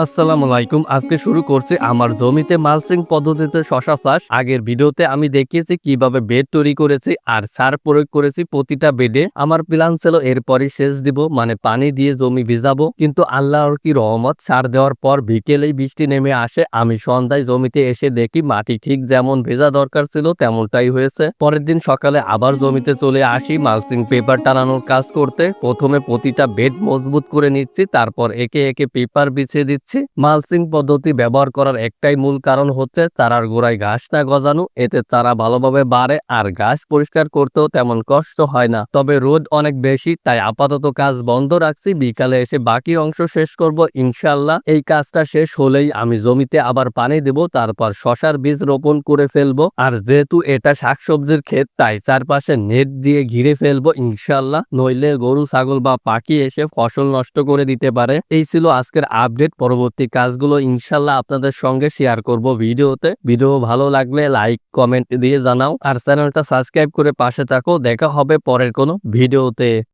আসসালামু আলাইকুম। আজকে শুরু করছি আমার জমিতে মালচিং পদ্ধতিতে শশা চাষ। আগের ভিডিওতে আমি দেখিয়েছি কীভাবে বেড তৈরি করেছি আর সার প্রয়োগ করেছি প্রতিটা বেডে। আমার প্ল্যান ছিল এরপরই সেচ দিব মানে পানি দিয়ে জমি ভিজাবো। কিন্তু আল্লাহর কি রহমত, সার দেওয়ার পর বিকেলেই বৃষ্টি নেমে আসে। আমি সন্ধ্যায় জমিতে এসে দেখি মাটি ঠিক যেমন ভেজা দরকার ছিল, তেমনটাই হয়েছে। পরের দিন সকালে আবার জমিতে চলে আসি মালসিং পেপার টানানোর কাজ করতে। প্রথমে প্রতিটা বেড মজবুত করে নিচ্ছি, তারপর একে একে পেপার বিছিয়ে দিচ্ছি। মালচিং পদ্ধতি ব্যবহার করার একটাই মূল কারণ হচ্ছে চারার গোড়ায় ঘাস না গজানো, এতে চারা ভালোভাবে বাড়ে আর ঘাস পরিষ্কার করতেও তেমন কষ্ট হয় না। তবে রোদ অনেক বেশি, তাই আপাতত কাজ বন্ধ রাখছি। বিকালে এসে বাকি অংশ শেষ করব ইনশাল্লাহ এই কাজটা শেষ হলেই আমি জমিতে আবার পানি দেব, তারপর শশার বীজ রোপণ করে ফেলব। আর যেহেতু এটা শাকসবজির ক্ষেত, তাই চারপাশে নেট দিয়ে ঘিরে ফেলব ইনশাল্লাহ নইলে গরু, ছাগল বা পাখি এসে ফসল নষ্ট করে দিতে পারে। এই ছিল আজকের আপডেট পরবর্তী কাজগুলো ইনশাল্লাহ আপনাদের সঙ্গে শেয়ার করব ভিডিওতে। ভিডিও ভালো লাগলে লাইক কমেন্ট দিয়ে জানাও। আর চ্যানেলটা সাবস্ক্রাইব করে পাশে থাকো। দেখা হবে পরের কোনো ভিডিওতে।